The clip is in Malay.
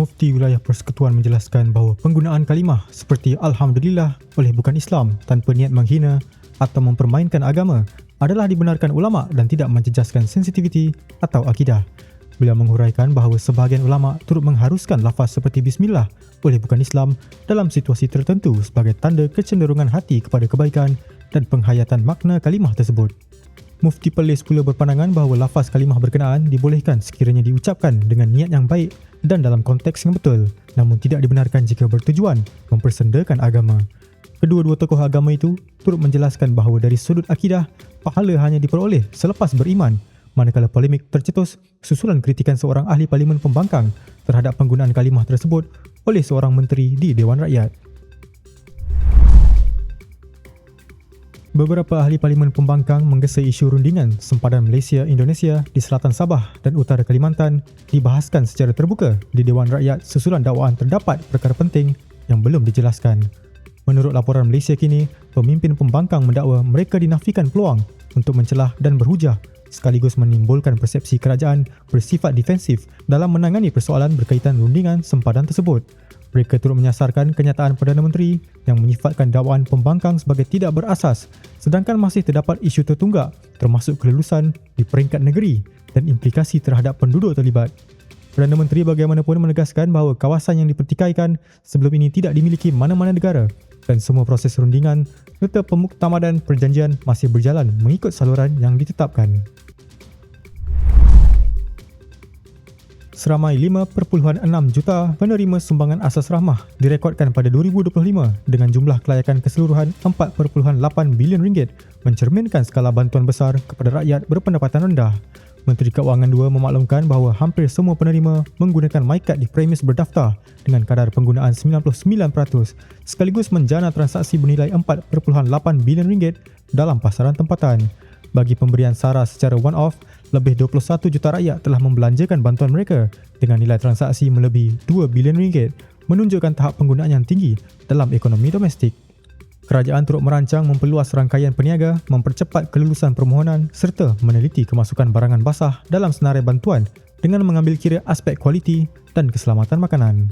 Mufti Wilayah Persekutuan menjelaskan bahawa penggunaan kalimah seperti Alhamdulillah oleh bukan Islam tanpa niat menghina atau mempermainkan agama adalah dibenarkan ulama dan tidak menjejaskan sensitiviti atau akidah. Beliau menguraikan bahawa sebahagian ulama turut mengharuskan lafaz seperti Bismillah oleh bukan Islam dalam situasi tertentu sebagai tanda kecenderungan hati kepada kebaikan dan penghayatan makna kalimah tersebut. Mufti Perlis pula berpandangan bahawa lafaz kalimah berkenaan dibolehkan sekiranya diucapkan dengan niat yang baik dan dalam konteks yang betul namun tidak dibenarkan jika bertujuan mempersendakan agama. Kedua-dua tokoh agama itu turut menjelaskan bahawa dari sudut akidah, pahala hanya diperoleh selepas beriman manakala polemik tercetus susulan kritikan seorang ahli parlimen pembangkang terhadap penggunaan kalimah tersebut oleh seorang menteri di Dewan Rakyat. Beberapa ahli parlimen pembangkang menggesa isu rundingan sempadan Malaysia-Indonesia di selatan Sabah dan utara Kalimantan dibahaskan secara terbuka di Dewan Rakyat susulan dakwaan terdapat perkara penting yang belum dijelaskan. Menurut laporan Malaysia kini, pemimpin pembangkang mendakwa mereka dinafikan peluang untuk mencelah dan berhujah sekaligus menimbulkan persepsi kerajaan bersifat defensif dalam menangani persoalan berkaitan rundingan sempadan tersebut. Mereka turut menyasarkan kenyataan Perdana Menteri yang menyifatkan dakwaan pembangkang sebagai tidak berasas sedangkan masih terdapat isu tertunggak termasuk kelulusan di peringkat negeri dan implikasi terhadap penduduk terlibat. Perdana Menteri bagaimanapun menegaskan bahawa kawasan yang dipertikaikan sebelum ini tidak dimiliki mana-mana negara dan semua proses rundingan serta pemuktamadan perjanjian masih berjalan mengikut saluran yang ditetapkan. Seramai 5.6 juta penerima sumbangan asas rahmah direkodkan pada 2025 dengan jumlah kelayakan keseluruhan 4.8 bilion ringgit mencerminkan skala bantuan besar kepada rakyat berpendapatan rendah. Menteri Keuangan 2 memaklumkan bahawa hampir semua penerima menggunakan MyCard di premis berdaftar dengan kadar penggunaan 99% sekaligus menjana transaksi bernilai 4.8 bilion ringgit dalam pasaran tempatan. Bagi pemberian SARA secara one-off, lebih 21 juta rakyat telah membelanjakan bantuan mereka dengan nilai transaksi melebihi 2 bilion ringgit menunjukkan tahap penggunaan yang tinggi dalam ekonomi domestik. Kerajaan turut merancang memperluas rangkaian peniaga, mempercepat kelulusan permohonan serta meneliti kemasukan barangan basah dalam senarai bantuan dengan mengambil kira aspek kualiti dan keselamatan makanan.